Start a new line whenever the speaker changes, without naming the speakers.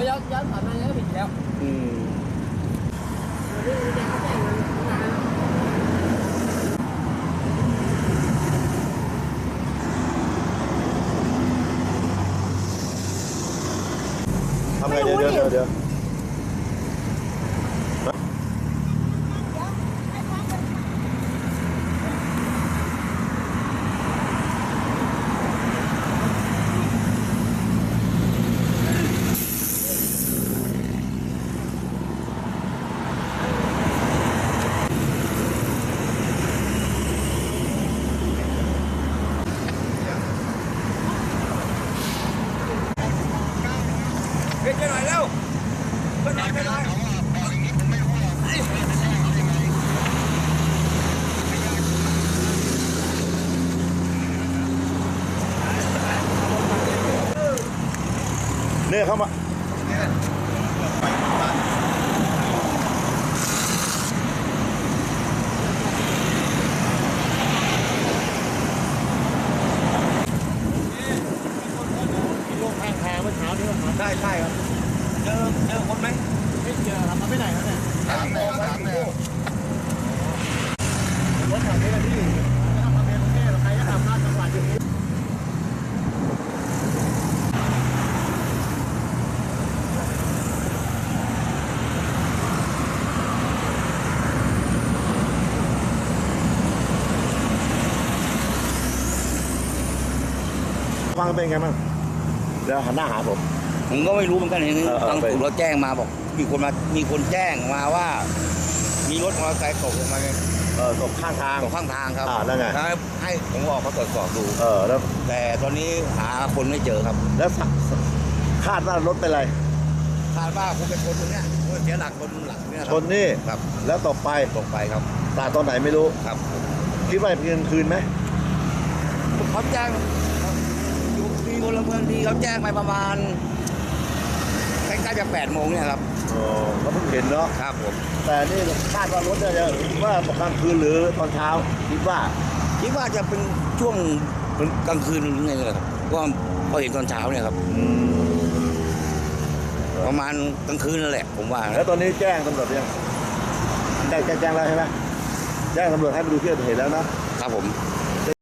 เขาย้อนย้อนผ่านมา แล้วผิดแล้ว
อืมทำไงเดี๋ยวเดี๋ยวเดี๋ยวเดี๋ยเนี่ยเข้ามาลงข้างทางเมื่อเช้านี้ครับ
ใช่ใช่ครับเจอเจอคนไหม
ไม่เจอครับมันไปไหนครับเนี่ย
ถามแนวถามแนว
รถแถวนี้นะพี่ถ้าทำเองประเทศใครจะทำหน้าจังหวัดอย่างนี้ฟังเป็นไงบ้างเดี๋ยวหันหน้าหาผม
ผมก็ไม่รู้เหมือนกันเห็น
เออเออ
ทาง
ไป
ถูกเราแจ้งมาบอก มีคนมามีคนแจ้งมาว่า มีรถมอเตอร์ไซค์ตกลงมาใน
เออตกข้างทาง
ตกข้างทางครับ
อ่าแล้วไง
ให้ให้ผมออกมาตรวจสอบดู
เออแล้ว
แต่ตอนนี้หาคนไม่เจอครับ
แล้วสคาดว่ารถเป็นไร
คาดว่าคงเป็นคนตรงเนี้ยเสียหลักคนหลังเนี่ยค
ช
รั
นนี่
ครับ
แล้วตกไป
ตกไปครับ
ตาตอนไหนไม่รู้
ครับ
คิดว่าเป็นกลางคืนไหม
เขาแจ้งอยู่มีพลเมืองดีเขาแจ้งไปประมาณ ใกล้ๆจะแปดโมงเนี่ยครับ
อ๋อเขาเพิ่งเห็นเนาะ
ครับผม
แต่นี่คาดว่ารถเนี่ยจะว่าตกกลางคืนหรือตอนเช้าคิดว่า
คิดว่าจะเป็นช่วงกลางคืนหรือไงเลยครับก็พอเห็นตอนเช้าเนี่ยครับ
อืม
ประมาณกลางคืนนั่นแหละผมว่านะ
แล้วตอนนี้แจ้งตำรวจยังได้แจ้งแจ้งแล้วใช่ไหมแจ้งตำรวจให้ไปดูที่เกิดเหตุแล้วนะครับ
ผม
อ